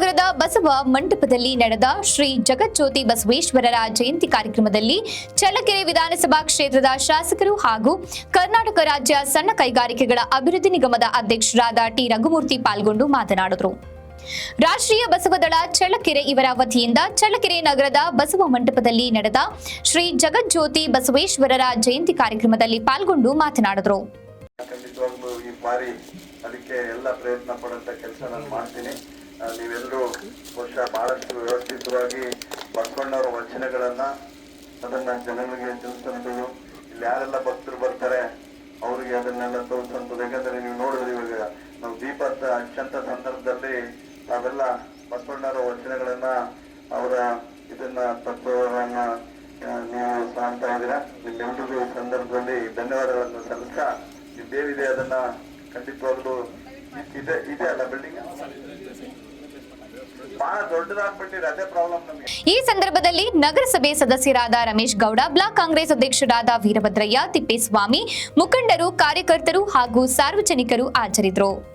ಬಸವ ಮಂಟಪದಲ್ಲಿ ನಡೆದ ಶ್ರೀ ಜಗಜ್ಯೋತಿ ಬಸವೇಶ್ವರರ ಜಯಂತಿ ಕಾರ್ಯಕ್ರಮದಲ್ಲಿ ಚಳ್ಳಕೆರೆ ವಿಧಾನಸಭಾ ಕ್ಷೇತ್ರದ ಶಾಸಕರು ಹಾಗೂ ಕರ್ನಾಟಕ ರಾಜ್ಯ ಸಣ್ಣ ಕೈಗಾರಿಕೆಗಳ ಅಭಿವೃದ್ಧಿ ನಿಗಮದ ಅಧ್ಯಕ್ಷರಾದ ಟಿ ರಘುಮೂರ್ತಿ ಪಾಲ್ಗೊಂಡು ಮಾತನಾಡಿದರು. ರಾಷ್ಟ್ರೀಯ ಬಸವದಳ ಚಳ್ಳಕೆರೆ ಇವರ ವತಿಯಿಂದ ಚಳ್ಳಕೆರೆ ನಗರದ ಬಸವ ಮಂಟಪದಲ್ಲಿ ನಡೆದ ಶ್ರೀ ಜಗಜ್ಯೋತಿ ಬಸವೇಶ್ವರರ ಜಯಂತಿ ಕಾರ್ಯಕ್ರಮದಲ್ಲಿ ಪಾಲ್ಗೊಂಡು ಮಾತನಾಡಿದರು. ಅದಕ್ಕೆ ಎಲ್ಲ ಪ್ರಯತ್ನ ಪಡುವಂತ ಕೆಲಸ ನಾನು ಮಾಡ್ತೀನಿ. ನೀವೆಲ್ಲರೂ ಬಹುಶಃ ಬಹಳಷ್ಟು ವ್ಯವಸ್ಥಿತವಾಗಿ ಬಸವಣ್ಣವರ ವಚನಗಳನ್ನ ಅದನ್ನ ಜನಗಳಿಗೆ ತಿಳಿಸಂತದ್ದು. ಇಲ್ಲಿ ಯಾರೆಲ್ಲ ಭಕ್ತರು ಬರ್ತಾರೆ, ಅವರಿಗೆ ಅದನ್ನೆಲ್ಲ ತೋರಿಸಂತದ್ದು. ಯಾಕಂದ್ರೆ ನೀವು ನೋಡಿದ್ರೆ ಇವಾಗ, ನಾವು ದೀಪ ಹಚ್ಚಂತ ಸಂದರ್ಭದಲ್ಲಿ ತಾವೆಲ್ಲ ಬಸವಣ್ಣವರ ವಚನಗಳನ್ನ, ಅವರ ಇದನ್ನ, ತತ್ವಗಳನ್ನ ನೀವು ಕಾಣ್ತಾ ಇದ್ದೀರಾ? ನಿಮ್ಮೆಲ್ಲರಿಗೂ ಈ ಸಂದರ್ಭದಲ್ಲಿ ಧನ್ಯವಾದಗಳನ್ನು ಸಲ್ಲಿಸ್ತಾ ಇದೇನಿದೆ ಅದನ್ನ ಖಂಡಿತವಾಗ್ಲೂ ಇದೆ ಇದೆ ಅಲ್ಲ ಬಿಲ್ಡಿಂಗ್ ಈ ಸಂದರ್ಭದಲ್ಲಿ ನಗರಸಭೆ ಸದಸ್ಯರಾದ ರಮೇಶ್ ಗೌಡ, ಬ್ಲಾಕ್ ಕಾಂಗ್ರೆಸ್ ಅಧ್ಯಕ್ಷರಾದ ವೀರಭದ್ರಯ್ಯ, ತಿಪ್ಪೇಸ್ವಾಮಿ, ಮುಖಂಡರು, ಕಾರ್ಯಕರ್ತರು ಹಾಗೂ ಸಾರ್ವಜನಿಕರು ಹಾಜರಿದ್ದರು.